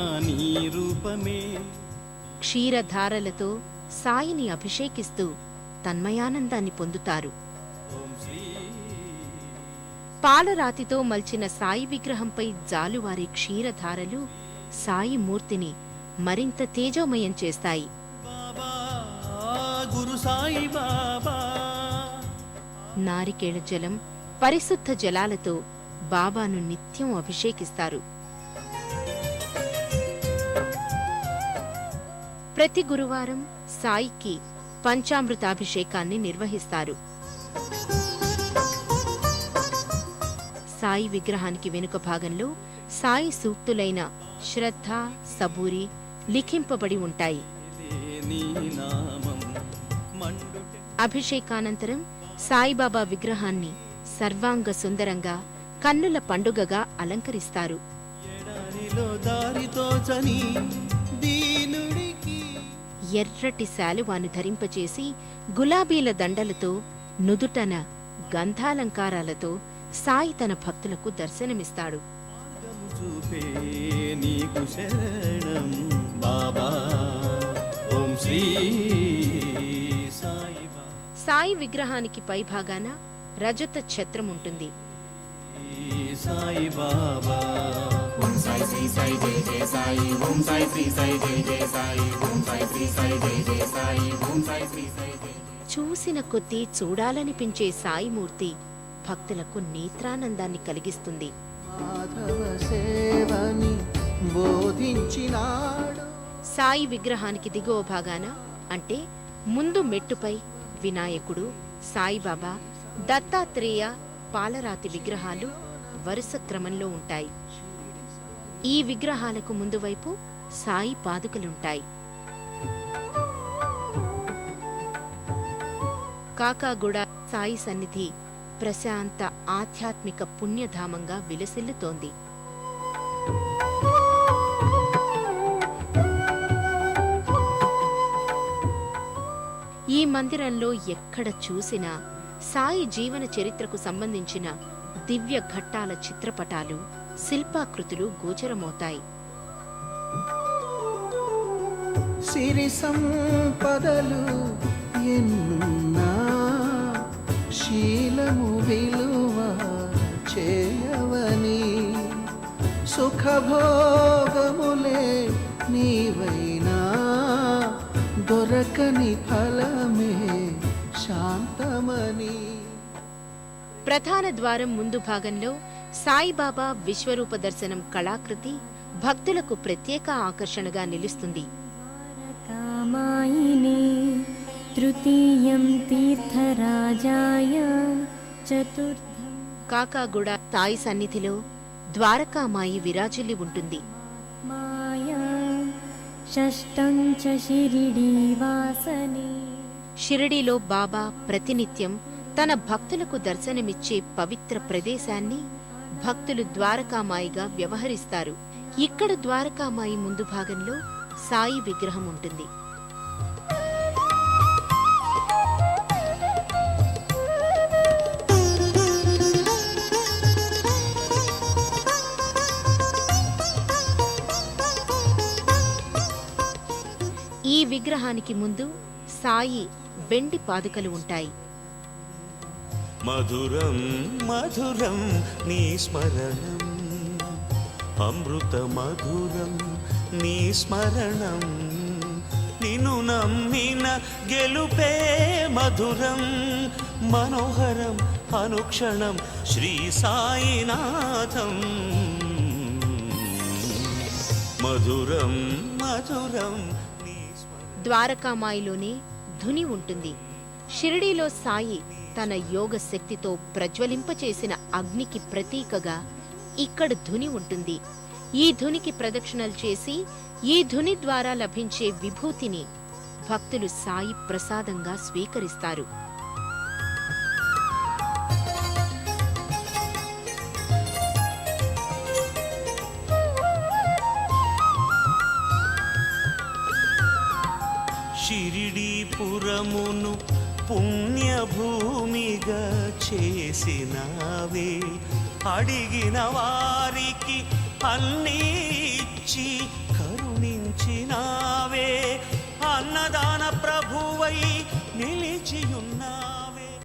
నీ రూపమే క్షీరధారలతో సాయిని అభిషేకిస్తూ తన్మయానందాన్ని పొందుతారు. పాలరాతితో మల్చిన సాయి విగ్రహంపై జాలువారే క్షీరధారలు సాయి మూర్తిని మరింత తేజోమయం చేస్తాయి. నారికేళ జలం పరిశుద్ధ జలాలతో బాబాను నిత్యం అభిషేకిస్తారు. ప్రతి గురువారం సాయికి పంచామృతాభిషేకాన్ని నిర్వహిస్తారు. సాయి విగ్రహానికి వెనుక భాగంలో సాయి సూక్తులైన శ్రద్ధ సబూరి లిఖింపబడి ఉంటాయి. అభిషేకానంతరం సాయిబాబా విగ్రహాన్ని సర్వాంగ సుందరంగా కన్నుల పండుగగా అలంకరిస్తారు. ఎర్రటి శాలువాను ధరింపచేసి గులాబీల దండలతో నుదుటన గంధాలంకారాలతో సాయి తన భక్తులకు దర్శనమిస్తాడు. మార్గము చూపే నీకు శరణం బాబా. ఓం శ్రీ సాయి బాబా సాయి విగ్రహానికి పైభాగాన రజత ఛత్రం ఉంటుంది సాయి బాబా చూసిన కొద్దీ చూడాలనిపించే సాయిమూర్తి భక్తులకు నేత్రానందాన్ని కలిగిస్తుంది. సాయి విగ్రహానికి దిగువ భాగాన అంటే ముందు మెట్టుపై వినాయకుడు సాయిబాబా దత్తాత్రేయ పాలరాతి విగ్రహాలు వరుస క్రమంలో ఉంటాయి. ఈ విగ్రహాలకు ముందు వైపు సాయి పాదుకలుంటాయి. కాకాగూడ సాయి సన్నిధి ప్రశాంత ఆధ్యాత్మిక పుణ్యధామంగా విలసిల్లుతోంది. ఈ మందిరంలో ఎక్కడ చూసినా సాయి జీవన చరిత్రకు సంబంధించిన దివ్య ఘట్టాల చిత్రపటాలు శిల్పాకృతులు గోచరమవుతాయి. సిరి సంపదలు ఎన్నున్నా శీలము విలువ చేయవని సుఖభోగములే నీవైనా దొరకని ఫలమే శాంతమని. ప్రధాన ద్వారం ముందు భాగంలో సాయిబాబా విశ్వరూప దర్శనం కళాకృతి భక్తులకు ప్రత్యేక ఆకర్షణగా నిలుస్తుంది. తీర్థరాజాయ చతుర్థ. కాకాగూడ తాయి సన్నిధిలో ద్వారకామాయి విరాజిల్లి ఉంటుంది. షిరిడీలో బాబా ప్రతినిత్యం తన భక్తులకు దర్శనమిచ్చే పవిత్ర ప్రదేశాన్ని భక్తులు ద్వారకామాయిగా వ్యవహరిస్తారు. ఇక్కడ ద్వారకామాయి ముందు భాగంలో సాయి విగ్రహం ఉంటుంది. ఈ విగ్రహానికి ముందు సాయి వెండి పాదుకలు ఉంటాయి. మధురం మధురం నీ స్మరణం. అమృత మధురం నీ స్మరణం. నిన్ను నమ్మిన గెలుపే మధురం. మనోహరం అనుక్షణం శ్రీ సాయినాథం. మధురం మధురం ద్వారకామాయిలోనే ధుని ఉంటుంది. షిరిడీలో సాయి తన యోగ శక్తితో ప్రజ్వలింపచేసిన అగ్నికి ప్రతీకగా ఇక్కడ ధుని ఉంటుంది. ఈ ధునికి ప్రదక్షిణలు చేసి ఈ ధుని ద్వారా లభించే విభూతిని భక్తులు సాయి ప్రసాదంగా స్వీకరిస్తారు. షిరిడీపురమును పుణ్యభూమిగా చేసినవే. అడిగిన వారికి అన్నీ ఇచ్చి కరుణించినావే. అన్నదాన ప్రభువై నిలిచియున్నా